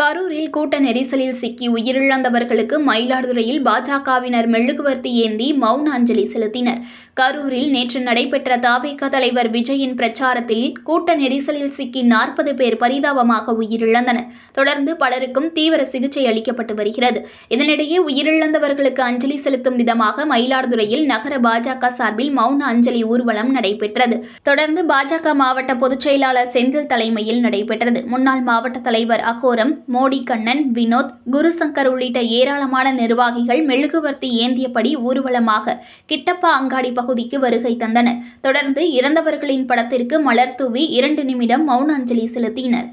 கரூரில் கூட்ட நெரிசலில் சிக்கி உயிரிழந்தவர்களுக்கு மயிலாடுதுறையில் பாஜகவினர் மெழுகுவர்த்தி ஏந்தி மௌன அஞ்சலி செலுத்தினர். கரூரில் நேற்று நடைபெற்ற தாவேக தலைவர் விஜயின் பிரச்சாரத்தில் கூட்ட நெரிசலில் சிக்கி நாற்பது பேர் பரிதாபமாக உயிரிழந்தனர். தொடர்ந்து பலருக்கும் தீவிர சிகிச்சை அளிக்கப்பட்டு வருகிறது. இதனிடையே உயிரிழந்தவர்களுக்கு அஞ்சலி செலுத்தும் விதமாக மயிலாடுதுறையில் நகர பாஜக சார்பில் மௌன அஞ்சலி ஊர்வலம் நடைபெற்றது. தொடர்ந்து பாஜக மாவட்ட பொதுச் செயலாளர் செந்தில் தலைமையில் நடைபெற்றது. முன்னாள் மாவட்ட தலைவர் அகோரம் மோடி கண்ணன் வினோத் குருசங்கர் உள்ளிட்ட ஏராளமான நிர்வாகிகள் மெழுகுவர்த்தி ஏந்தியபடி ஊர்வலமாக கிட்டப்பா அங்காடி பகுதிக்கு வருகை தந்தனர். தொடர்ந்து இறந்தவர்களின் படத்திற்கு மலர் தூவி இரண்டு நிமிடம் மௌன அஞ்சலி செலுத்தினர்.